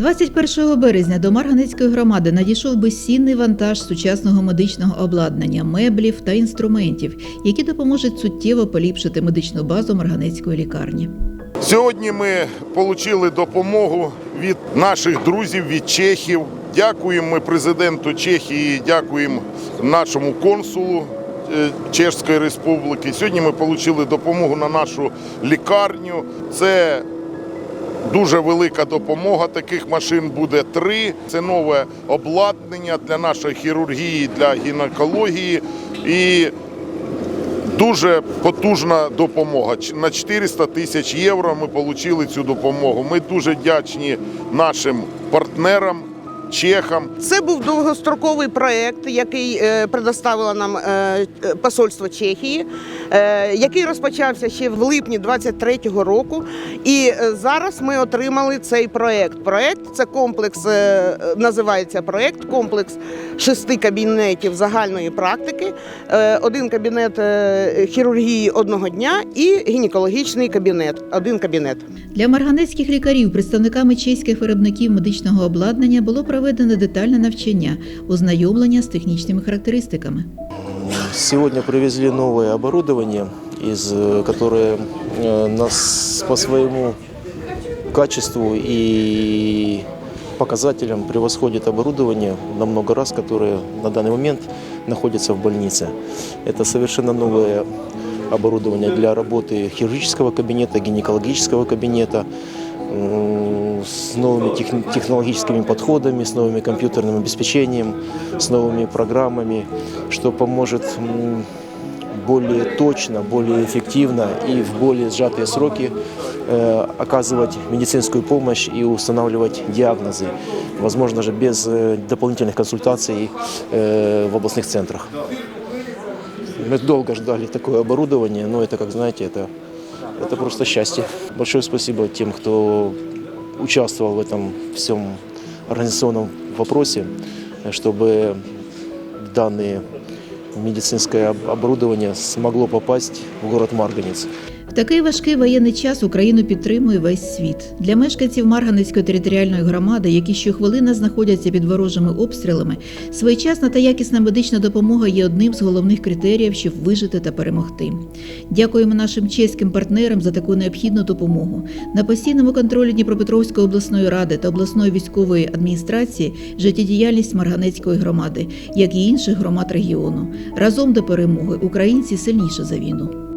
21 березня до Марганецької громади надійшов безцінний вантаж сучасного медичного обладнання, меблів та інструментів, які допоможуть суттєво поліпшити медичну базу Марганецької лікарні. Сьогодні ми отримали допомогу від наших друзів, від чехів. Дякуємо ми президенту Чехії, дякуємо нашому консулу е, Чешської Республіки. Сьогодні ми отримали допомогу на нашу лікарню. Це дуже велика допомога. Таких машин буде три. Це нове обладнання для нашої хірургії, для гінекології. І Дуже потужна допомога. На 400 тисяч євро ми отримали цю допомогу. Ми дуже вдячні нашим партнерам, чехам. Це був довгостроковий проект, який е, предоставило нам е, е, посольство Чехії, е, який розпочався ще в липні 23-го року. І зараз ми отримали цей проект. Проект це комплекс, е, називається проект комплекс шести кабінетів загальної практики, е, один кабінет е, хірургії одного дня і гінекологічний кабінет. Один кабінет. Для марганецьких лікарів, представниками чеських виробників медичного обладнання, було проведено детальне навчання, ознайомлення з технічними характеристиками. Сегодня привезли новое оборудование, из, э, которое э, нас по своему качеству и показателям превосходит оборудование на много раз, которое на данный момент находится в больнице. Это совершенно новое оборудование для работы хирургического кабинета, гинекологического кабинета, м, с новыми тех- технологическими подходами, с новыми компьютерным обеспечением, с новыми программами, что поможет более точно, более эффективно и в более сжатые сроки э, оказывать медицинскую помощь и устанавливать диагнозы, возможно же без э, дополнительных консультаций э, в областных центрах. Мы долго ждали такое оборудование, но это, как знаете, это, это просто счастье. Большое спасибо тем, кто участвовал в этом всем организационном вопросе, чтобы данное медицинское оборудование смогло попасть в город Марганец. В такий важкий воєнний час Україну підтримує весь світ. Для мешканців Марганецької територіальної громади, які щохвилина знаходяться під ворожими обстрілами, своєчасна та якісна медична допомога є одним з головних критеріїв, щоб вижити та перемогти. Дякуємо нашим чеським партнерам за таку необхідну допомогу. На постійному контролі Дніпропетровської обласної ради та обласної військової адміністрації життєдіяльність Марганецької громади, як і інших громад регіону. Разом до перемоги українці сильніше за війну.